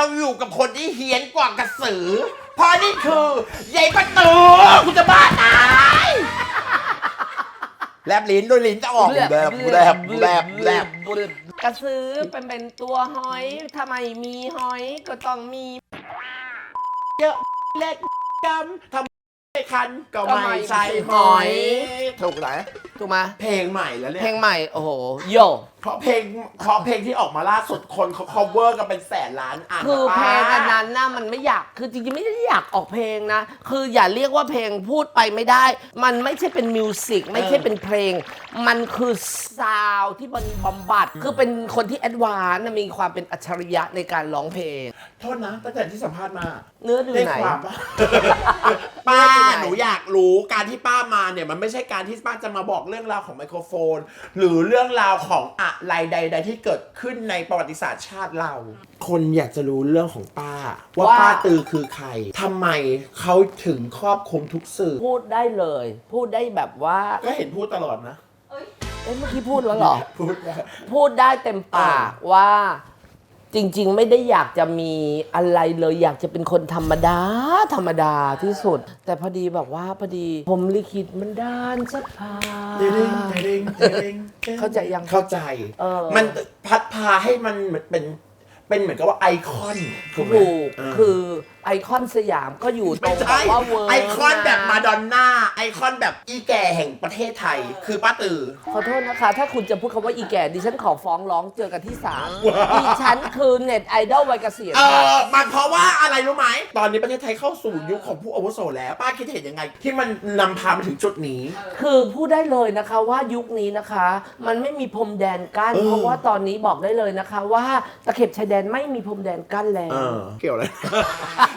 เราอยู่กับคนที่เฮี้ยนกว่ากระสือ เพราะนี่คือยายประตูกูจะบ้าตายแลบลิ้นด้วยลิ้นจะออกแลบแลบแลบแลบกระซื้อเป็นเป็นตัวหอยทำไมมีหอยก็ต้องมีเล็กกำทำไม่คันก็ก็ไม่ไม่ใช่ใช่หหออยยถูกไหมถูกไหมเพลงใหม่แล้วเนี่ยเพลงใหม่ โอ้โห โยเพราะเพลงเพราะเพลงที่ออกมาล่าสุดคนเขา cover กันเป็นแสนล้านอ่านคือนะเพป้าลงอันนั้นนะมันไม่อยากคือจริงๆไม่ได้อยากออกเพลงนะ คืออย่าเรียกว่าเพลงพูดไปไม่ได้ มันไม่ใช่เป็นมิวสิกไม่ใช่เป็นเพลง มันคือซาวด์ที่มันบำบัด คือเป็นคนที่แอดวานซ์นะมีความเป็นอัจฉริยะในการร้องเพลง โทษนะตั้งแต่ที่สัมภาษณ์มาเนื้อดูได้ไหน ความปะป้าเรื่องไหนหนูอยากรู้การที่ป้ามาเนี่ยมันไม่ใช่การที่ป้าจะมาบอกเรื่องราวของไมโครโฟน หรือเรื่องราวของอะไรใด ๆ ที่เกิดขึ้นในประวัติศาสตร์ชาติเรา คนอยากจะรู้เรื่องของป้า ว่าว่า ป้าตือคือใครทำไมเขาถึงครอบคลุมทุกสื่อ พูดได้เลย พูดได้แบบว่าก็เห็นพูดตลอดนะ เอ๊ะเมื่อกี้พูดแล้วเหรอ พูดนะ พูดได้เต็มปากว่า จริง ๆ ไม่ได้อยากจะมีอะไรเลย อยากจะเป็นคนธรรมดา ธรรมดาที่สุด แต่พอดีแบบว่าพอดีผมลิขิตมันด้านสักพาเด้งเด้งเด้งเข้าใจยังเข้าใจ เออ มันพัดพาให้มันเหมือนเป็นเป็นเหมือนกับว่าไอคอนถูกไหมถูกเออ คือไอคอนสยามก็อยู่ตรไม่งแบใช่บว่าเวิร์ไอคอนแบบมาดอนน่าไอคอนแบบอีแก่แห่งประเทศไทย คือป้าตือ ขอโทษนะคะ ถ้าคุณจะพูดคำว่าอีแก่ดิฉันขอฟ้องร้องเจอกันที่ศาลดิฉันคือเน็ตไอดอลวัยเกษียณเอค่ะอมันเพราะว่าอะไรรู้ไหม ตอนนี้ประเทศไทยเข้าสู่ยุคของผู้อาวุโสแล้ว ป้าคิดเห็นยังไง ที่มันนำพามาถึงจุดนี้ คือพูดได้เลยนะคะว่ายุคนี้นะคะ มันไม่มีพรมแดนกั้น เออ เพราะว่าตอนนี้บอกได้เลยนะคะ ว่าตะเข็บชายแดนไม่มีพรมแดนกั้นแล้วเออเกี่ยวอะไร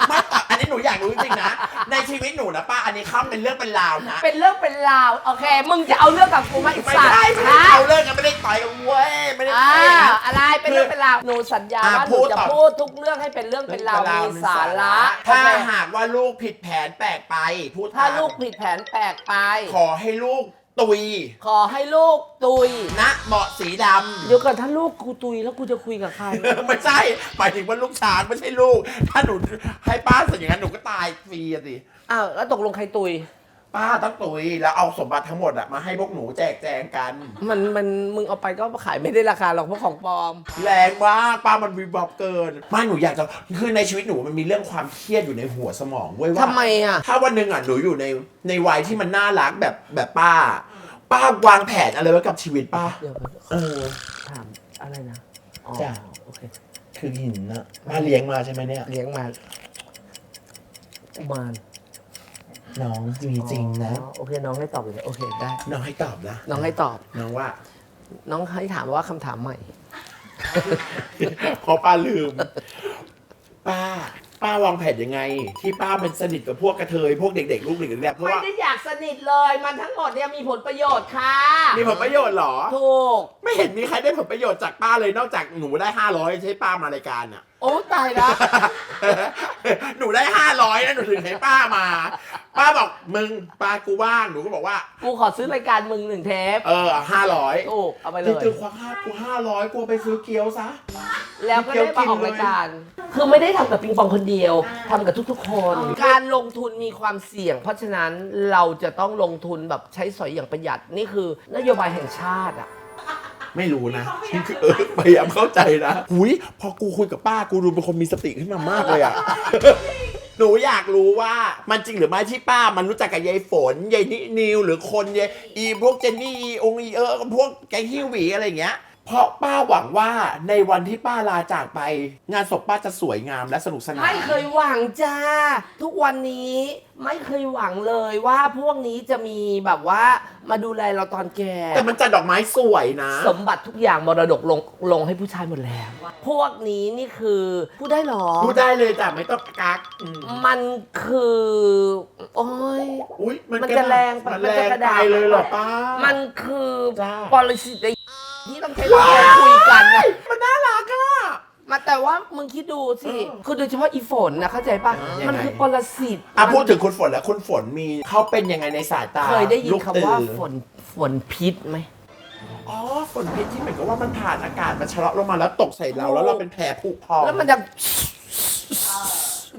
ไม่แต่อันนี้หนูอยากรู้จริงๆนะ ในชีวิตหนูนะป้าอันนี้เข้าเป็นเรื่องเป็นราวนะ เป็นเรื่องเป็นราว โอเค มึงจะเอาเรื่องกับกูไหมไอ้ไม่สัตว์ได้ไม่ได้นะเอาเรื่องกันไม่ได้ต่อยกันเว้ยไม่ได้อ่าต่อยนะอะไรเป็นเรื่องเป็นราวหนูสัญญาอะว่าหพูนูดจะต่อ พูดทุกเรื่องให้เป็นเรื่องเป็นราวมีสาระถ้าโอเคหากว่าลูกผิดแผนแปลกไป พูดถ้าตมลูกผิดแผนแปลกไป ขอให้ลูก ตุยขอให้ลูกตุย ณเหมาะสีดเดี๋ยวก่อนถ้าลูกกูตุยแล้วกูจะคุยกับใครำ ไม่ใช่หมายถึงว่าลูกช้างไม่ใช่ลูก ถ้าหนูให้ป้าเสร็จอย่างนั้นหนูก็ตายฟรีอะสิอ้าวแล้วตกลงใครตุย ป้าต้องตุยแล้วเอาสมบัติทั้งหมดอะมาให้พวกหนูแจกแจงกัน มันมันมึงเอาไปก็ขายไม่ได้ราคาหรอกเพราะของปลอม แรงมากป้ามันวิบวับเกินไม่หนูอยากจะคือในชีวิตหนูมันมีเรื่องความเครียดอยู่ในหัวสมองเว้ยว่าทำไมอะถ้าวันหนึ่งอะหนูอยู่ในในวัยที่มันน่ารักแบบแบบป้า ป้าวางแผนอะไรไว้กับชีวิตป้าเดี๋ยวก่อนเออถามอะไรนะอ๋อจ้ะ โอเคคือหินอะป้าเลี้ยงมาใช่ไหมเนี่ย เลี้ยงมาอุมาร น้องมีจริงนะ อ๋อโอเคน้องให้ตอบเลยโอเคได้ น้องให้ตอบนะ น้องให้ตอบ น้องว่า น้องให้ถามว่าคำถามใหม่ เพราะป้าลืม ป้า ป้าวางแผนยังไง ที่ป้าเป็นสนิทกับพวกกระเทยพวกเด็กๆ ลูกเด็กๆแบบเพราะไม่ว่าได้อยากสนิทเลย มันทั้งหมดเนี่ยมีผลประโยชน์ค่ะ มีผลประโยชน์เหรอ ถูก ไม่เห็นมีใครได้ผลประโยชน์จากป้าเลยนอกจากหนูได้ห้าร้อยใช้ป้ามารายการอะ โอ้ตายแล้ว หนูได้ห้าร้อยนะหนูถึงให้ป้ามา ป้าบอกมึงป้ากูว่างหนูก็บอกว่า กูขอซื้อรายการมึงหนึ่งเทปเออห้าร้อยถูกเอาไปเลนี่ยตึงควักห้ากูห้าร้อยกูเอาไปซื้อเกี๊ยวซะ แล้วก็ได้มาออกรายการ คือไม่ได้ทำกับปิงปองคนเดียวทำกับทุกๆคน การลงทุนมีความเสี่ยง เพราะฉะนั้นเราจะต้องลงทุนแบบใช้สอยอย่างประหยัดนี่คือนโยบายแห่งชาติอะ ไม่รู้นะเออพยายามเข้าใจนะหุยพอกูคุยกับป้ากูดูเป็นคนมีสติขึ้นมามากเลยอะหนูอยากรู้ว่ามันจริงหรือไม่ที่ป้ามันรู้จักกับยายฝนยายนินิวหรือคนยายอีพวกเจนนี่อีองอีเออพวกแกงฮิวหวีอะไรอย่างเงี้ย เพราะป้าหวังว่าในวันที่ป้าลาจากไป งานศพป้าจะสวยงามและสนุกสนาน ไม่เคยหวังจ้า ทุกวันนี้ไม่เคยหวังเลยว่าพวกนี้จะมีแบบว่ามาดูแลเราตอนแก่แต่มันจัดดอกไม้สวยนะ สมบัติทุกอย่างมรดกลงลงให้ผู้ชายหมดแล้ว พวกนี้นี่คือพูดได้เหรอ พูดได้เลยจ้ะไม่ต้องกักอืมมันคือ โอ้ย อุ้ยมันมันจะแรงไปมันมันแรจะงกระไปดาษเลยเหรอป้ามันคือจ้า ปรสิตใน ที่ต้องใช้การคุยกันนะ มันน่ารักอะ มาแต่ว่ามึงคิดดูสิเออคือโดยเฉพาะอีฝนนะเข้าใจปะเออยังไง มันคือปรสิตอะพูดถึงคุณฝนแล้วคุณฝนมีเขาเป็นยังไงในสายตาเคยได้ยินลูกคำว่าตื่ฝนฝนพิษไหม อ๋อฝนพิษที่เหมือนกับว่ามันผ่านอากาศมันชะลอลงมาแล้วตกใส่เราแล้วเราเป็นแผลผุพอง แล้วมันจะ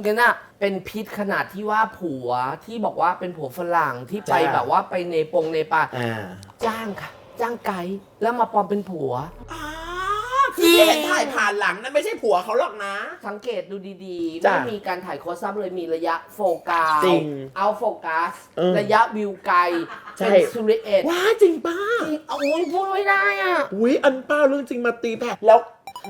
งั้นอะเป็นพิษขนาดที่ว่าผัวที่บอกว่าเป็นผัวฝรั่งที่ไปจ้า แบบว่าไปเนปงเนปาลอ่า จ้างค่ะ จ้างไกด์แล้วมาปลอมเป็นผัวอ่าคือเห็นถ่ายผ่านหลังนั่นไม่ใช่ผัวเขาหรอกนะ สังเกตดูดีๆ จ้ะไม่มีการถ่ายโคสซับเลยมีระยะโฟกัสจริงเอาโฟกัส เออระยะวิวไกลใช่ เป็นซูริเอตว้าจริงป้าโอ้ยพูดไม่ได้อะ อุ้ยอันป้าเรื่องจริงมาตีแผ่แล้ว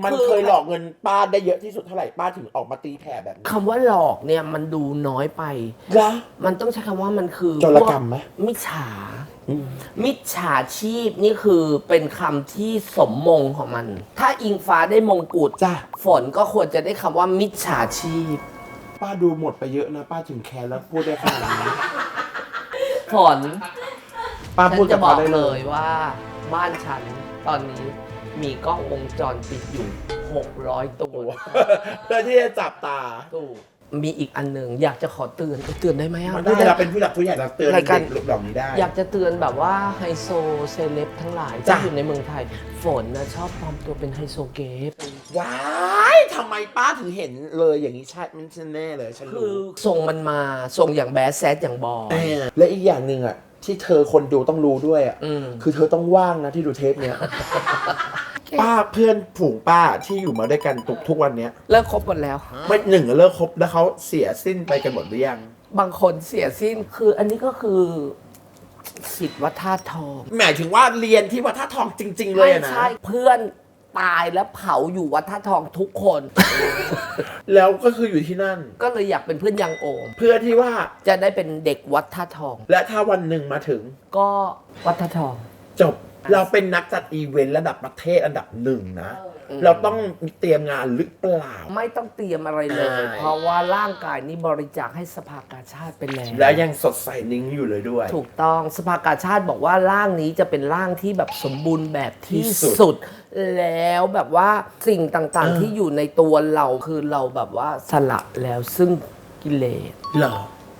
มันคือเคยหลอกเงินป้าได้เยอะที่สุดเท่าไหร่ป้าถึงออกมาตีแผ่แบบนี้คำว่าหลอกเนี่ยมันดูน้อยไปวะมันต้องใช้คำว่ามันคือโจรกรรมไหมพวกมิจฉามิจฉาชีพนี่คือเป็นคำที่สมมงของมัน ถ้าอิงฟ้าได้มงกุฎจ้าฝนก็ควรจะได้คำว่ามิจฉาชีพ ป้าดูหมดไปเยอะนะ ป้าถึงแคร์แล้วพูดได้ขนาดนี้ฝนป้าฉัพูดนกัจะบบอเขากได้เลเลยยว่าบ้านฉันตอนนี้ มีกล้องวงจรปิดอยู่ 600 ตัวเพื่อที่จะจับตา ตู้มีอีกอันหนึ่งอยากจะขอเตือนเตือนได้ไหมอะ มันได้เราเป็นผู้หลักผู้ใหญ่เราเตือนรายการ เด็กลูกเหล่านี้ได้ อยากจะเตือนแบบว่าไฮโซเซเลบทั้งหลายจ้ะที่อยู่ในเมืองไทย ฝนนะชอบปลอมตัวเป็นไฮโซเกย์ว้ายทำไมป้าถึงเห็นเลยอย่างนี้ใช่มันแน่เลยฉันคืรู้อทรงมันมาทรงอย่างแบดแซดอย่างบอยเออและอีกอย่างหนึ่งอะ ที่เธอคนดูต้องรู้ด้วยอะ อืม คือเธอต้องว่างนะที่ดูเทปเนี้ย ป้าเพื่อนผูงป้าที่อยู่มาด้วยกันทุกทุกวันเนี้ยเลิกคบหมดแล้ว ไม่หนึ่งเลิกคบแล้วเขาเสียสิ้นไปกันหมดหรือยัง บางคนเสียสิ้นคืออันนี้ก็คือสิทธิ์วัฒนทองหมายถึงว่าเรียนที่วัดท่าทองจริง ๆ เลยไม่อะนะใช่เพื่อนตายแล้วเผาอยู่วัดท่าทองทุกคน แล้วก็คืออยู่ที่นั่น ก็เลยอยากเป็นเพื่อนยังโอม เพื่อที่ว่าจะได้เป็นเด็กวัดท่าทอง และถ้าวันหนึ่งมาถึง ก็วัดท่าทอง จบ เราเป็นนักจัดอีเวนต์ระดับประเทศอันดับหนึ่งนะอืมเราต้องเตรียมงานหรือเปล่า ไม่ต้องเตรียมอะไรเลยใช่เพราะว่าร่างกายนี้บริจาคให้สภากาชาติไปแล้วและยังสดใสนิ้งอยู่เลยด้วย ถูกต้องสภากาชาติบอกว่าร่างนี้จะเป็นร่างที่แบบสมบูรณ์แบบที่ที่สุดสุด แล้วแบบว่าสิ่งต่างเออๆที่อยู่ในตัวเราคือเราแบบว่าสละแล้วซึ่งกิเลสเหรอ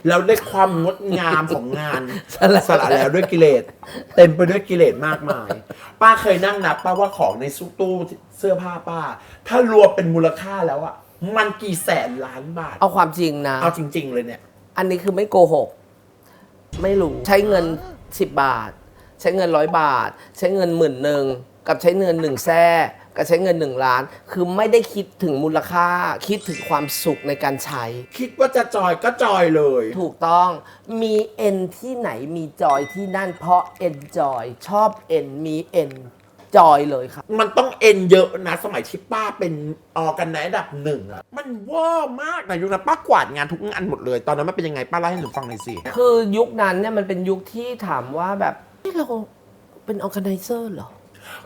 เราได้ความงดงามของงานสละ สละแล้วด้วยกิเลสเต็มไปด้วยกิเลสมากมาย ป้าเคยนั่งนับป้าว่าของในซุตู้เสื้อผ้าป้า ถ้ารวมเป็นมูลค่าแล้วอะมันกี่แสนล้านบาท เอาความจริงนะ เอาจริง ๆ เลยเนี่ย อันนี้คือไม่โกหก ไม่รู้ ใช้เงิน 10 บาท ใช้เงินร้อยบาท ใช้เงินหมื่นหนึ่งกับใช้เงินหนึ่งแซ่ กับใช้เงินหนึ่งล้าน คือไม่ได้คิดถึงมูลค่า คิดถึงความสุขในการใช้ คิดว่าจะจอยก็จอยเลย ถูกต้องมีเอ็นที่ไหนมีจอยที่นั่นเพราะเอ็นจอยชอบเอ็นมีเอ็นจอยเลยครับ มันต้องเอ็นเยอะนะ สมัยที่ป้าเป็นออกันในระดับหนึ่งอะมันเว่ามากนะยุคนั้นป้ากวาดงานทุกงานหมดเลย ตอนนั้นมันเป็นยังไงป้าเล่าให้หนูฟังหน่อยสิ คือยุคนั้นเนี่ยมันเป็นยุคที่ถามว่าแบบเฮ้ยเราเป็นออ g a ไนเซอร์เหรอ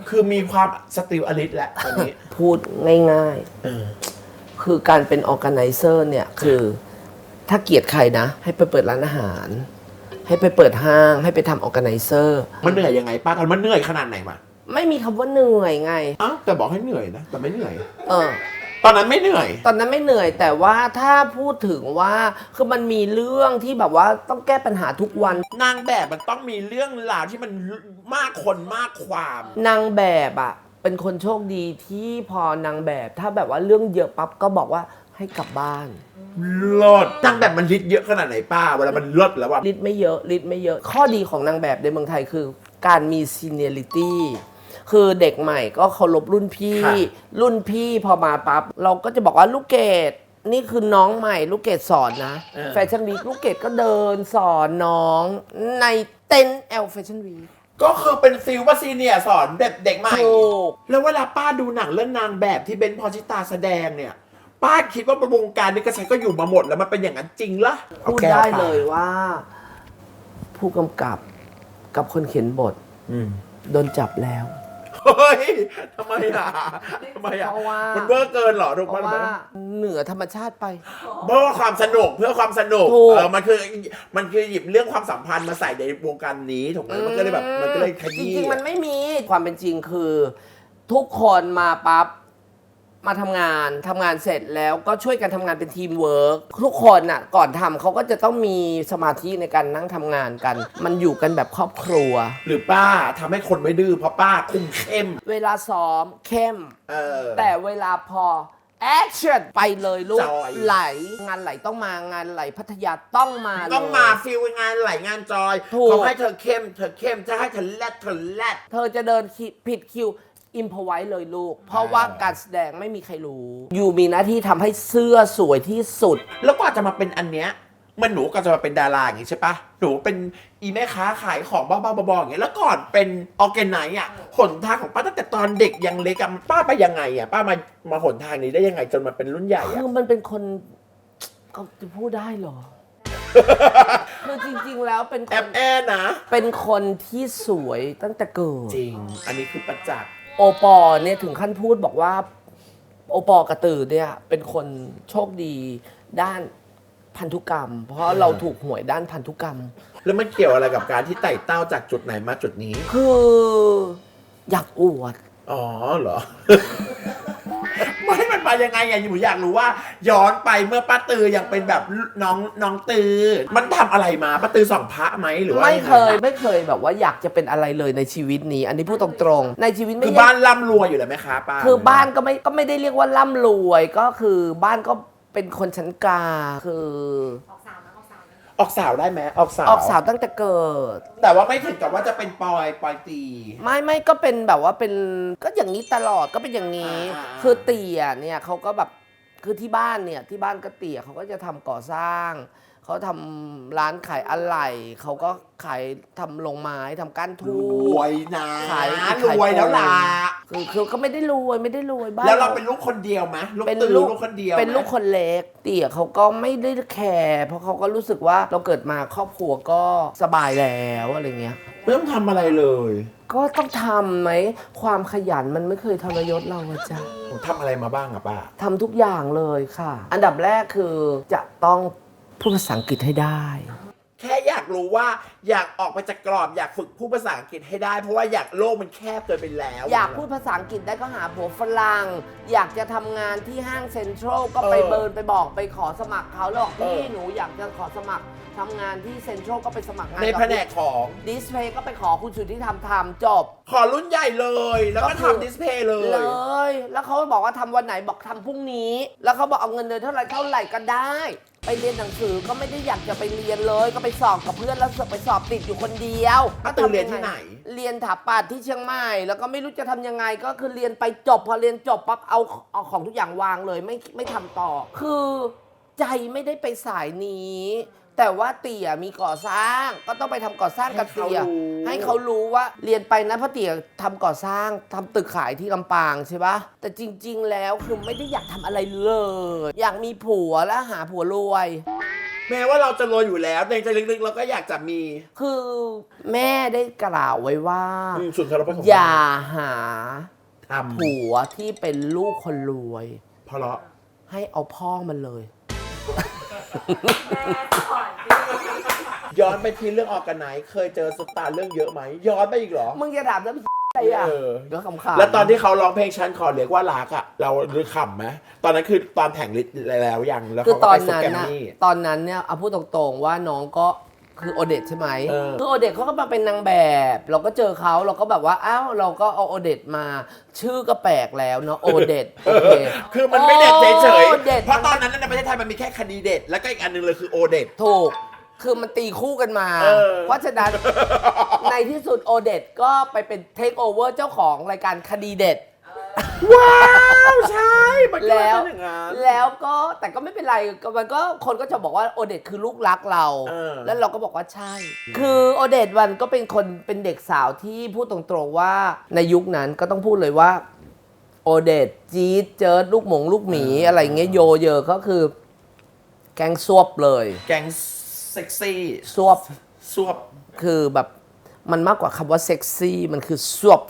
คือมีความสติลอลิสแหละตอนนี้ พูดง่ายเออ ๆ คือการเป็นออ g a ไนเซอร์เนี่ยคือถ้าเกลียดใครนะ ให้ไปเปิดร้านอาหาร ให้ไปเปิดห้าง ให้ไปทำออ g a ไนเซอร์ มันเหนื่อยยังไงป้าตอนมันเหนื่อยขนาดไหนมาไม่มีคำว่าเหนื่อยไง อ้าวแต่บอกให้เหนื่อยนะ แต่ไม่เหนื่อย เออ ตอนนั้นไม่เหนื่อย ตอนนั้นไม่เหนื่อยแต่ว่าถ้าพูดถึงว่าคือมันมีเรื่องที่แบบว่าต้องแก้ปัญหาทุกวัน นางแบบมันต้องมีเรื่องราวที่มันมากคนมากความ นางแบบอะเป็นคนโชคดีที่พอนางแบบถ้าแบบว่าเรื่องเยอะปั๊บก็บอกว่าให้กลับบ้านลดนางแบบมันลิดเยอะขนาดไหนป้าเวลามันลดแล้วอะลิดไม่เยอะลิดไม่เยอะ ข้อดีของนางแบบในเมืองไทยคือ การมีซีเนียริตี้ คือเด็กใหม่ก็เคารพรุ่นพี่รุ่นพี่พอมาปั๊บเราก็จะบอกว่าลูกเกดนี่คือน้องใหม่ ลูกเกดสอนนะแฟชั่นวีคลูกเกดก็เดินสอนน้อง ในเต็นท์แอลแฟชั่นวีคก็คือเป็นฟิลว่าซีเนียร์สอนเด็กเด็กใหม่ ถูก แล้วเวลาป้าดูหนังเรื่องนางแบบที่เบนซ์พอชิตาแสดงเนี่ย ป้าคิดว่าวงการนี้กระแสก็อยู่มาหมดแล้วมันเป็นอย่างนั้นจริงละพูดได้เลยว่า ผู้กำกับกับคนเขียนบทอืมโดนจับแล้ว เฮ้ยทำไมอะทำไมอะเพราะว่า มันเบอร์เกินเหรอถูกเพปะราะว่าเหนือธรรมชาติไปเพราะว่าความสนุกเพื่อความสนุกถูก เออมันคือมันคือหยิบเรื่องความสัมพันธ์มาใส่ในวงการนี้ถูกไหมมันก็เลยแบบมันก็เลยขจยี้ริงๆ มันไม่มีความเป็นจริงคือ ทุกคนมาปั๊บ มาทำงานทำงานเสร็จแล้วก็ช่วยกันทำงานเป็นทีมเวิร์กทุกคนน่ะก่อนทำเขาก็จะต้องมีสมาธิในการนั่งทำงานกัน มันอยู่กันแบบครอบครัว หรือป้าทำให้คนไม่ดื้อเพราะป้าคุมเข้ม เวลาซ้อมเข้มเออแต่เวลาพอ action ไปเลยลูกจอยไหลงานไหลต้องมางานไหลพัทยาต้องมาเลยต้องมาฟิลงานไหลงานจอยถูกเขาให้เธอเข้ม เธอเข้มจะให้เธอแลดเธอแลดเธอจะเดินคิผิดคิว อิมพอไว้เลยลูก เพราะว่าการแสดงไม่มีใครรู้ อยู่มีหน้าที่ทำให้เสื้อสวยที่สุด แล้วกว่าจะมาเป็นอันเนี้ยมันหนูก็จะมาเป็นดาราอย่างงี้ใช่ปะหนูเป็นอีแม่ค้าขายของบ้าๆบอๆอย่างเงี้ยแล้วก่อนเป็นออร์แกไนซ์อะหนทางของป้าตั้งแต่ตอนเด็กยังเล็กอะป้าไปยังไงอะป้ามามาหนทางนี้ได้ยังไงจนมาเป็นรุ่นใหญ่คือะ อมันเป็นคนก็จะพูดได้เหรอ คือจริงๆแล้วเป็นคแอนบแอนนะเป็นคนที่สวยตั้งแต่เกิด จริง อันนี้คือประจักษ์ โอปอล์เนี่ยถึงขั้นพูดบอกว่า โอปอล์กระตือเนี่ยเป็นคนโชคดีด้านพันธุกรรม เพราะเราถูกหวยด้านพันธุกรรม แล้วมันเกี่ยวอะไรกับการที่ไต่เต้าจากจุดไหนมาจุดนี้ คืออยากอวด อ๋อเหรอไม่มันมายังไงอะหนูอยากรู้ว่า ย้อนไปเมื่อป้าตือยังเป็นแบบน้องน้องตือ มันทำอะไรมาป้าตือสองพระไหมหรือว่าไม่งงเคยไม่เคยแบบว่าอยากจะเป็นอะไรเลยในชีวิตนี้ อันนี้พูดตรงๆในชีวิตไม่คืออยากบ้านร่ำรวยอยู่แล้วไหมคะป้า คือบ้านก็ไม่ก็ไม่ได้เรียกว่าร่ำรวยก็คือบ้านก็เป็นคนชั้นกลางคือ ออกสาวนะออกสาวนะออกสาวได้ไหมออกสาว ออกสาวตั้งแต่เกิด แต่ว่าไม่ถึงกับว่าจะเป็นปอยปอยตี ไม่ไม่ก็เป็นแบบว่าเป็นก็อย่างนี้ตลอดก็เป็นอย่างนี้ อ่าอ่าคือเตี่ยเนี่ยเขาก็แบบคือที่บ้านเนี่ยที่บ้านก็เตี่ยเขาก็จะทำก่อสร้าง เขาทำร้านขายอะไหล่เขาก็ขายทำลงไม้ทำก้านทูรบ วยนะขายรวยแล้วล่ะ คือคือก็ไม่ได้รวยไม่ได้รวยบ้านแล้วเราเป็นลูกคนเดียวไหมลูกเป็นตือลูกลูกคนเดียวไหมเป็นลูกคนเล็กเตี่ยเขาก็ไม่ได้แคร์เพราะเขาก็รู้สึกว่าเราเกิดมาครอบครัวก็สบายแล้วอะไรเงี้ย ไม่ต้องทำอะไรเลยก็ต้องทำไหมความขยันมันไม่เคยทรยศเราอะจ้ะหนูทำอะไรมาบ้างอะป้า ทำทุกอย่างเลยค่ะ อันดับแรกคือจะต้อง พูดภาษาอังกฤษให้ได้ แค่อยากรู้ว่าอยากออกไปจากกรอบอยากฝึกพูดภาษาอังกฤษให้ได้ เพราะว่าอยากโลกมันแคบเกินไปแล้วอยากพูดภาษาอังกฤษได้ก็หาผัวฝรั่งอยากจะทำงานที่ห้างเซ็นทรัลก็ไปเออเบิร์นไปบอกไปขอสมัครเขาแล้วบอกเออพี่หนูอยากจะขอสมัครทำงานที่เซ็นทรัลก็ไปสมัครงานในกับแผนกของดิสเพย์ก็ไปขอคุณสุทธิทำทำจบ ขอรุ่นใหญ่เลย แล้วก็ก็คือ ทำดิสเพย์เลยเลยแล้วเขาบอกว่าทำวันไหนบอกทำพรุ่งนี้ แล้วเขาบอกเอาเงินเดือนเท่าไหร่เท่าไหร่ก็ได้ ไปเรียนหนังสือก็ไม่ได้อยากจะไปเรียนเลย ก็ไปสอบกับเพื่อนแล้วไปสอบติดอยู่คนเดียวป้าตือเรียนที่ไหน เรียนถาปัดที่เชียงใหม่แล้วก็ไม่รู้จะทำยังไงก็คือเรียนไปจบพอเรียนจบปั๊บเอาเอาของทุกอย่างวางเลยไม่ไม่ทำต่อ คือใจไม่ได้ไปสายนี้ แต่ว่าเตี่ยมีก่อสร้าง ก็ต้องไปทำก่อสร้างกับเตี่ยให้เขารู้ว่าเรียนไปนะเพราะเตี๋ยทำก่อสร้างทำตึกขายที่ลำปางใช่ปะแต่จริง ๆ แล้วคือไม่ได้อยากทำอะไรเลย อยากมีผัวแล้วหาผัวรวย แม้ว่าเราจะรวยอยู่แล้วในใจลึกๆ เราก็อยากจะมีคือแม่ได้กล่าวไว้ว่า อืมสุนทรพจน์ของอย่าหาทำผัวที่เป็นลูกคนรวยเพราะ ให้เอาพ่อมันเลยแม่สอน ย้อนไปที่เรื่องออกกันไหน เคยเจอสตาร์เรื่องเยอะไหม ย้อนไปอีกเหรอ มึงจะถามแล้วอะไรอะเออ ก็คำขาดแล้วตอนที่เขาร้องเพลงฉันขอเรียกว่ารักอะเราหรือขำไหมตอนนั้นคือตอนแข่งลิสแล้วยังแล้วคือเขาตก็อนไปฟุตนั้นแกรมนะมี่ ตอนนั้นเนี่ยเอาพูดตรงๆว่าน้องก็ คือโอเดตใช่ไหมเออ คือโอเดตเขาก็มาเป็นนางแบบ เราก็เจอเขาเราก็แบบว่าอ้าวเราก็เอาโอเดตมา ชื่อก็แปลกแล้วเนาะโอเดตโอเคคือมันไม่เด็ดเฉยโอเด็ดๆเพราะตอนนั้นในประเทศไทยมันมีแค่คดีเด็ด แล้วก็อีกอันหนึงเลยคือโอเด็ด ถูก คือมันตีคู่กันมา เออ เพราะฉะนั้น ในที่สุดโอเดตก็ไปเป็นเทคโอเวอร์เจ้าของรายการคดีเด็ด ว้าวใช่มันก็แล้วเป็นอย่างนั้นแล้วก็แต่ก็ไม่เป็นไรก็มันก็คนก็จะบอกว่าโอเดตคือลูกรักเรา เออ แล้วเราก็บอกว่าใช่ คือโอเดตวันก็เป็นคนเป็นเด็กสาวที่พูดตรงๆว่าในยุคนั้นก็ต้องพูดเลยว่า โอเดตจี๊ดเจิดลูกหมง ลูกหมีอะไรเงี้ยโยเยอก็คือ แกงซวบเลย แก๊งเซ็กซี่ซวบ ซวบ คือแบบมันมากกว่าคำว่าเซ็กซี่ มันคือซวบ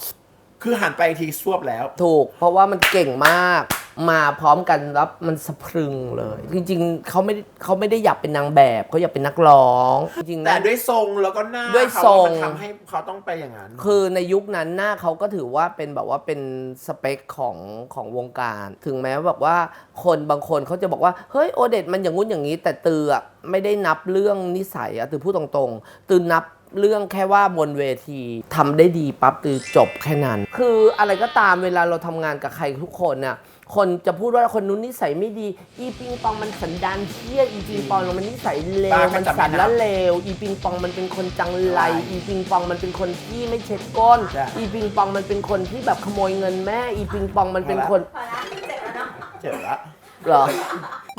คือหันไปอีกทีซวบแล้ว ถูก เพราะว่ามันเก่งมากมาพร้อมกันแล้วมันสะพรึงเลย จริงๆเขาไม่ได้เขาไม่ได้อยากเป็นนางแบบเขาอยากเป็นนักร้องจริงๆแต่นะ ด้วยทรงแล้วก็หน้าด้วยเขาทรง มันทำให้เขาต้องไปอย่างนั้น คือในยุคนั้นหน้าเขาก็ถือว่าเป็นแบบว่าเป็นสเปคของของวงการ ถึงแม้แบบว่าคนบางคนเขาจะบอกว่า เฮ้ยโอเดตมันอย่างงู้นอย่างนี้ แต่ตืออะไม่ได้นับเรื่องนิสัยอะตือพูดตรงๆ ตือนับ เรื่องแค่ว่าบนเวทีทำได้ดีปั๊บตือจบแค่นั้น คืออะไรก็ตามเวลาเราทำงานกับใครทุกคนน่ะคนจะพูดว่าคนนู้นนิสัยไม่ดี อีปิงปองมันสันดานเที่ยอีปิงปองมันนิสัยเลป้าวก็มันจำไม่สันได้ละเลว อีปิงปองมันเป็นคนจังไรอีปิงปองมันเป็นคนที่ไม่เช็ดก้น ใช่ อีปิงปองมันเป็นคนที่แบบขโมยเงินแม่ อีปิงปองมันเป็นคนพอแล้วเสร็จแล้วเนาะเจ็บละเหรอ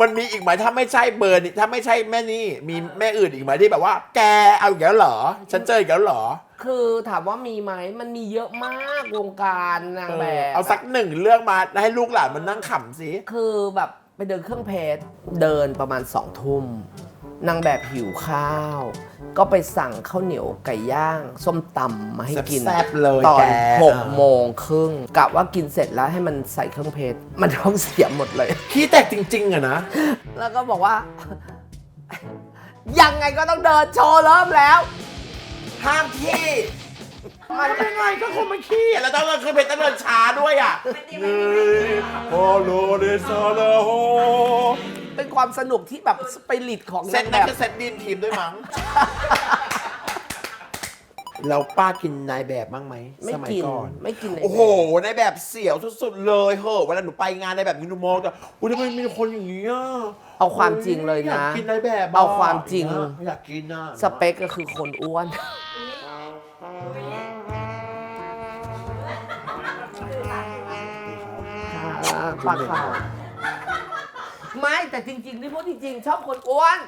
มันมีอีกไหมถ้าไม่ใช่เบอร์นี่ถ้าไม่ใช่แม่นี่มีแม่อื่นอีกไหมที่แบบว่า แกเอาอีกแล้วเหรอ ฉันเจออีกแล้วเหรอคือถามว่ามีไหมมันมีเยอะมากวงการนางแบบเอาสักหนึ่งเรื่องมาให้ลูกหลานมันนั่งขำสิ คือแบบไปเดินเครื่องเพชรเดินประมาณสองทุ่ม นางแบบหิวข้าว ก็ไปสั่งข้าวเหนียวไก่ย่าง ส้มตำมาให้กินแซ่บๆเลยตอนแกหกโมงครึ่งกะว่ากินเสร็จแล้วให้มันใส่เครื่องเพชรมันท้องเสียหมดเลย ขี้แตกจริงๆอะนะ แล้วก็บอกว่า ยังไงก็ต้องเดินโชว์เริ่มแล้ว ห้ามขี้มันยังไงก็คงไม่ขี้อะแล้วต้องเดินคือเป็นต้องเดินช้าด้วยอะไม่ตีไม่ตีโอโลเดซาลาโฮเป็น ความสนุกที่แบบสปิริตของเซตนางนั้นแบบก็เซตดีมทีมด้วยมั้ง เราป้ากินนายแบบบ้างไหมไม่สมัยกินก่อน ไม่กินเลยโอ้โหนายแบบเสียวสุดๆเลยเหอะเวลาหนูไปงานนายแบบนี้หนูมองแต่อุ้ยทำไมมีคนอย่างนี้อะเอาความจริงเลยอยานะกกินนายแบบะเอาความจริง อยากกินอะสเปคก็คือคนอ้วน ปากขาว ไม่แต่จริงๆที่พูดจริงๆ ชอบคนอ้วน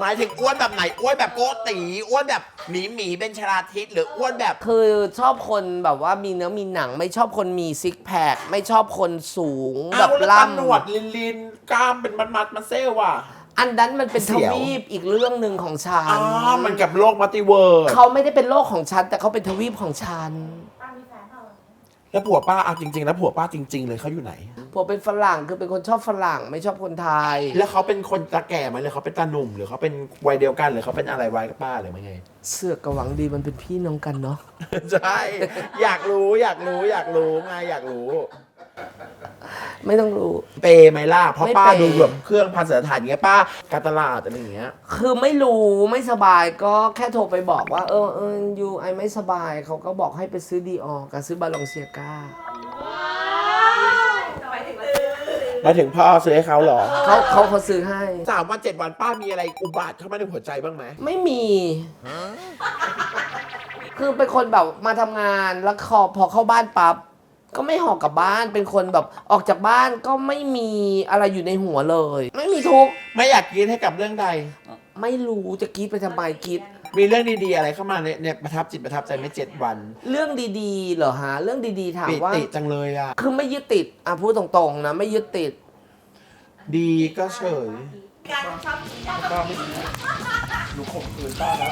หมายถึงอ้วนแบบไหนอ้วนแบบโกตีอ้วนแบบหมีหมีเป็นชลาทิศหรืออ้วนแบบคือชอบคนแบบว่ามีเนื้อมีหนังไม่ชอบคนมีซิกแพคไม่ชอบคนสูงแบเอาบแล้วล่ตาหนวดลินลินกล้ามเป็นมัดมัดๆมาเซลว่ะำอันนั้นมันเป็นเสีทยว วีปอีกเรื่องหนึ่งของฉัอ๋อนมันกับโลกมัลติเวิร์สเขาไม่ได้เป็นโลกของฉัน แต่เขาเป็นทวีปของฉัน ป้ามีแฟนเปล่าแล้วผัวป้าเอาจริง ๆ แล้วผัวป้าจริง ๆ เลยเขาอยู่ไหน ผมเป็นฝรั่งคือเป็นคนชอบฝรั่งไม่ชอบคนไทย แล้วเขาเป็นคนตาแก่ไหมหรือเขาเป็นตาหนุ่มหรือเขาเป็นวัยเดียวกันหรือเขาเป็นอะไรวัยกับป้าหรือไม่ไง เสือกกับหวังดีมันเป็นพี่น้องกันเนาะ ใช่อยากรู้อยากรู้อยากรู้ไงอยากรู้ ไม่ต้องรู้ เปย์ไหมล่ะเพราะไม่ป้าเปย์ ดูแบบเครื่องพันสถานอย่างเงี้ยป้าการตลาดอะไรอย่างเงี้ย คือไม่รู้ไม่สบายก็แค่โทรไปบอกว่า เออเออยูไอไม่สบายเขาก็บอกให้ไปซื้อดีออกับซื้อบาลองเซียกาทำไมถึงมา หมายถึงพ่อซื้อให้เขาเหรอ เขาเขาเขาซื้อให้ สามวันเจ็ดวันป้ามีอะไรอุบาทเข้ามาในหัวใจบ้างไหม ไม่มี คือเป็นคนแบบมาทำงานแล้วพอพอเข้าบ้านปั๊บก็ไม่หอกกลับบ้านเป็นคนแบบออกจากบ้านก็ไม่มีอะไรอยู่ในหัวเลย ไม่มีทุกข์ไม่อยากกินให้กับเรื่องใด ไม่รู้จะคิดไปทำไมคิด มีเรื่องดีๆอะไรเข้ามาเนี่ยเนี่ยประทับจิตประทับใจไม่เจ็ดวันเรื่องดีๆเหรอฮะเรื่องดีๆถามปิว่า ติจังเลยอะ คือไม่ยึดติดอะพูดตรงๆนะไม่ยึดติด ดีก็เฉย การชอบชอบป้าไม่หนูข่มขืนป้านะ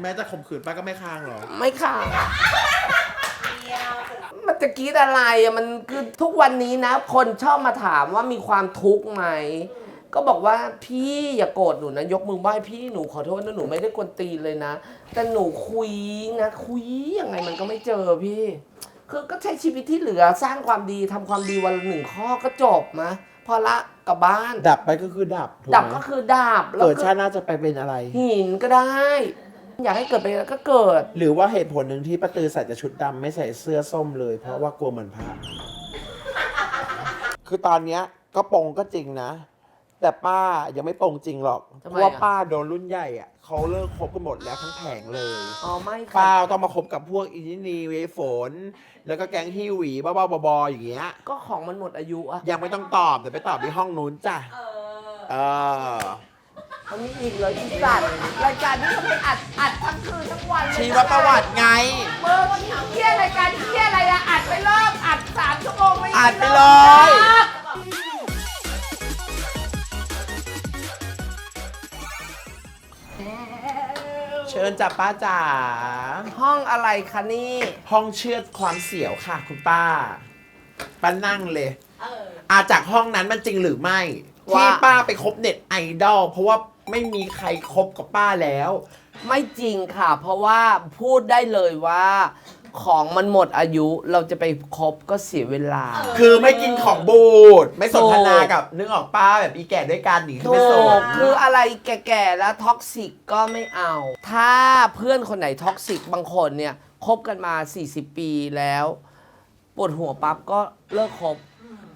แม้จะข่มขืนป้าก็ไม่ค้างหรอไม่ค่ะ เดียว มันจะกรีดอะไรอะมันคือทุกวันนี้นะ คนชอบมาถามว่ามีความทุกข์ไหม ก็บอกว่าพี่อย่าโกรธหนูนะ ยกมือไหว้พี่หนูขอโทษนะหนูไม่ได้กวนตีนเลยนะ แต่หนูคุยนะคุยยังไงมันก็ไม่เจอพี่ คือก็ใช้ชีวิตที่เหลือสร้างความดีทำความดีวันละหนึ่งข้อก็จบนะพอละกลับบ้าน ดับไปก็คือดับถูกดับไหมก็คือดับแล้วเกิดก็ชาติหน่าจะไปเป็นอะไร หินก็ได้ อยากให้เกิดไปแล้วก็เกิด หรือว่าเหตุผลหนึ่งที่ป้าตือใส่แต่ชุดดำไม่ใส่เสื้อส้มเลย เพราะว่ากลัวเหมือนพระ คือตอนเนี้ยก็ปรงก็จริงนะ แต่ป้ายังไม่ปรงจริงหรอก ทำเพไมราะว่าอะป้าโดนรุ่นใหญ่อะเขาเลิกคบกันหมดแล้วทั้งแผงเลย อ๋อไม่ป้าค่ะต้องมาคบกับพวกอินนีเวฝน แล้วก็แก๊งฮิวหวีบ้าๆบอๆอย่างเงี้ย ก็ของมันหมดอายุอะยังไม่ต้องตอบแต่ไปตอบที่ห้องนู้นจ้ะ เออเออ มันมีอีกเลยอีสัตว์รายการนี้ทำไมอัดอัดทั้งคืนทั้งวันเลยชีวประวัติไงเมื่อเที่ยรายการเที่ยอะไรอะอัดไปเริ่มอัดสามชั่วโมงไม่อัดไปเลย เชิญจับป้าจ๋าห้องอะไรคะนี่ ห้องเชือดความเสียวค่ะ คุณป้าป้านั่งเลยเออ อาจากห้องนั้นมันจริงหรือไม่ว่า ที่ป้าไปคบเน็ตไอดอลเพราะว่าไม่มีใครคบกับป้าแล้ว ไม่จริงค่ะ เพราะว่าพูดได้เลยว่า ของมันหมดอายุเราจะไปคบก็เสียเวลา คือไม่กินของบูด ไม่สนทนาถูกกับนึกออกป้าแบบอีแก่ด้วยกันหนีขึ้นถูไปโสกดคืออะไรแก่ๆ แล้วท็อกซิกก็ไม่เอา ถ้าเพื่อนคนไหนท็อกซิกบางคนเนี่ยคบกันมา 40 ปีแล้ว ปวดหัวปั๊บก็เลิกคบ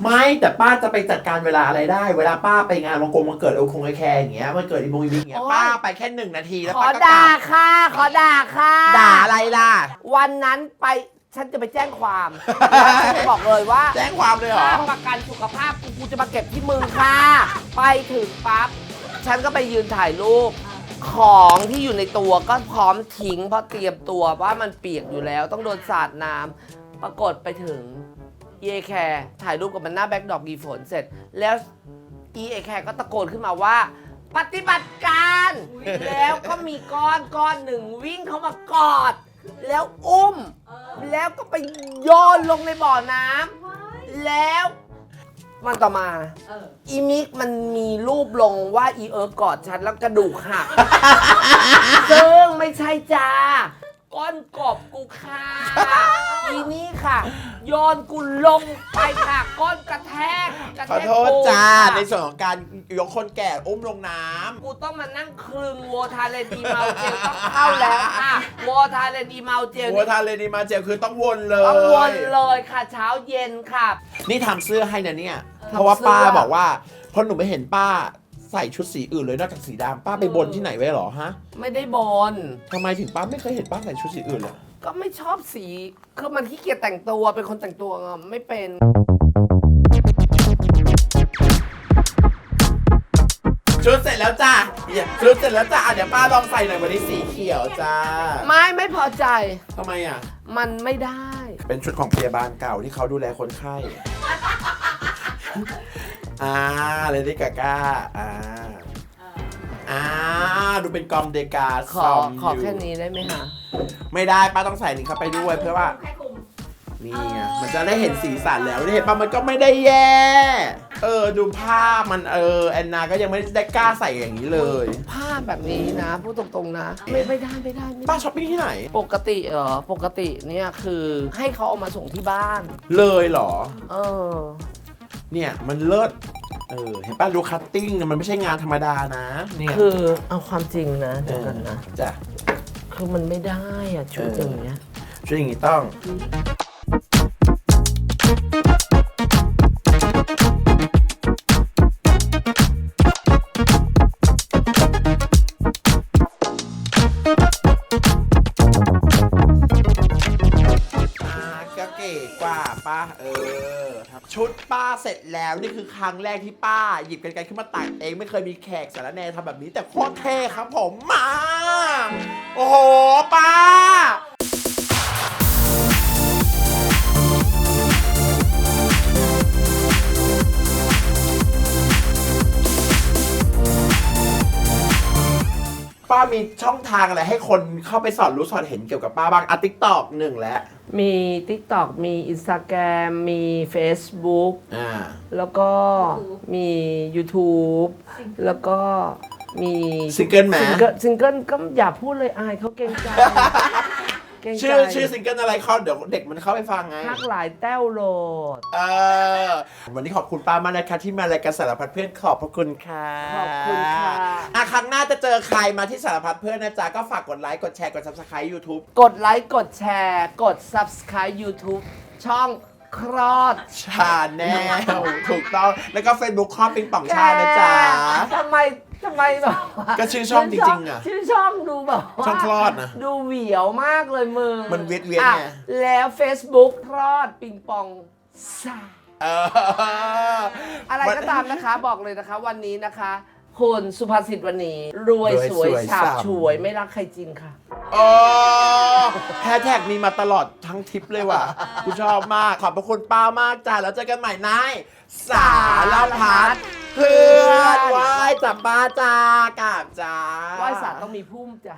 ไม่แต่ป้าจะไปจัดการเวลาอะไรได้ เวลาป้าไปงานวันกงวันเกิดเอลคงไอแคร์อย่างเงี้ยวันเกิดอีโมงอีบิงอย่างเงี้ยโอ๊ย ป้าไปแค่หนึ่งนาทีแล้วขอป้าก็กด่าลับค่ะ ขอด่าค่ะด่าอะไรล่ะ วันนั้นไปฉันจะไปแจ้งความแล้วฉันจะบอกเลยว่า แจ้งความเลยเหรอ ค่าประกันสุขภาพกูกูจะมาเก็บที่มึงค่ะ ไปถึงปั๊บ ฉันก็ไปยืนถ่ายรูป ของที่อยู่ในตัวก็พร้อมทิ้งเพราะเตรียมตัวว่ามันเปียกอยู่แล้วต้องโดนสาดน้ำปรากฏไปถึง เอแคร์ถ่ายรูปกับมันหน้าแบ็คดรอปกีฝนเสร็จ แล้วอีเอแคร์ก็ตะโกนขึ้นมาว่า ปฏิบัติการ แล้วก็มีก้อนก้อนหนึ่งวิ่งเข้ามากอด แล้วอุ้มเออแล้วก็ไปโยนลงในบ่อน้ำแล้วมันต่อมาเอออีมิกมันมีรูปลงว่าอีเอิร์กกอดฉันแล้วกระดูกหัก ซึ่งไม่ใช่จ้า ก้อนกบกูค่ะอีนี่ค่ะ โยนกูลงไปค่ะ ก้อนกระแทกกระขอแทกโทษจ้าปูค่ะในส่วนของการยกคนแก่อุ้มลงน้ำ กูต้องมานั่งคลึงโวทาเลนอีเมาเจลต้องเข้าแล้วค่ะโวทาเลนอีเมาเจลหัวทานเลนีมาเจลคือต้องวนเลย ต้องวนเลยค่ะเช้าเย็นค่ะ นี่ทำเสื้อให้นะเนี่ยเออเพราะว่าทำเสื้อป้าบอกว่าเพราะหนูไม่เห็นป้า ใส่ชุดสีอื่นเลยนอกจากสีดำป้าไปบนที่ไหนไว้เหรอฮะไม่ได้บน ทำไมถึงป้าไม่เคยเห็นป้าใส่ชุดสีอื่นเลยก็ไม่ชอบสีคือมันขี้เกียจแต่งตัวเป็นคนแต่งตัวไงไม่เป็น ชุดเสร็จแล้วจ้าชุดเสร็จแล้วจ้าอะเดี๋ยวป้าลองใส่หน่อยวันนี้สีเขียวจ้าไม่ไม่พอใจ ทำไมอะ มันไม่ได้ เป็นชุดของพยาบาลเก่าที่เขาดูแลคนไข้ อ่าเลดี้กาก้าอ่าเอออ่าดูเป็นกอมเดกาขอซอมขออยู่แค่นี้ได้ไหมคะไม่ได้ป้าต้องใส่นี่เข้าไปด้วยเพื่อว่า ใครคุมนี่ไงมันจะได้เห็นสีสันแล้วนี่เห็นปะมันก็ไม่ได้แย่ เออ ดูภาพมันเออแอนนาก็ยังไม่ได้กล้าใส่อย่างนี้เลย ผ้าแบบนี้นะพูดตรงๆนะ ไม่ไม่ได้ไม่ได้ไม่ป้าได้ช้อปปิ้งที่ไหน ปกติเหรอปกติเนี่ยคือให้เขาเอามาส่งที่บ้าน เลยเหรอ เออ เนี่ยมันเลิศเออเห็นป้าดูคัตติ้งเนี่ยมันไม่ใช่งานธรรมดานะเนี่ยคือเอาความจริงนะเอเดี๋ยวอกันนะจ้ะคือมันไม่ได้อะชุดเออออย่างเงี้ยช่วยอย่างนี้ต้อง ชุดป้าเสร็จแล้วนี่คือครั้งแรกที่ป้า หยิบกันไกลขึ้นมาตัดเองไม่เคยมีแขกสารแนทำแบบนี้ แต่โคตรเท่ครับผมมา โอ้โหป้า ป้ามีช่องทางอะไรให้คนเข้าไปสอนรู้สอนเห็นเกี่ยวกับป้าบ้างอะติ๊กตอกหนึ่งแล้วมี TikTok มี Instagram มี Facebook อ่า แล้วก็มี YouTube แล้วก็มีซิงเกิลไหม ซิงเกิลซิงเกิลก็อย่าพูดเลยอายเขาเกรงใจ เกรงใจ ชื่อชื่อซิงเกิลอะไรเขาเดี๋ยวเด็กมันเข้าไปฟังไง ทักหลายแต้วโหลด เออวันนี้ขอบคุณป้ามากนะคะที่มารายการสารพัดเพื่อนขอบพระคุณค่ะขอบคุณค่ะ อะครั้งหน้าจะเจอใครมาที่สารพัดเพื่อนนะจ๊ะก็ฝากกดไลค์กดแชร์กด subscribe YouTube กดไลค์กดแชร์ กด Subscribe YouTube ช่องคลอดชาแนลถูกต้องแล้วก็ Facebook ข้อปิงป่องชานะจ๊ะ แกทำไม ทำไมแบบว่าก็ชื่อช่องจริงๆอะชื่อช่องดูแบบว่าช่องคลอดนะดูเหวียวมากเลยมึงมันเวียดเวียดอะไงแล้ว Facebook คลอดปิงปองซาเออ อะไรก็ตามนะคะ บอกเลยนะคะ วันนี้นะคะ คุณสุภาษิตวันนี้ รวยรวยสวยสวยฉาบฉ่ำฉวยไม่รักใครจริงค่ะ โอ้แฮชแท็กมีมาตลอดทั้งทริปเลยว่ะ กูชอบมาก ขอบพระคุณป้ามากจ้าแล้วเจอกันใหม่ในสารพัดเพื่อนไหว้จับป้าจ้ากราบจ้า ไหว้สารต้องมีพุ่มจ้ะ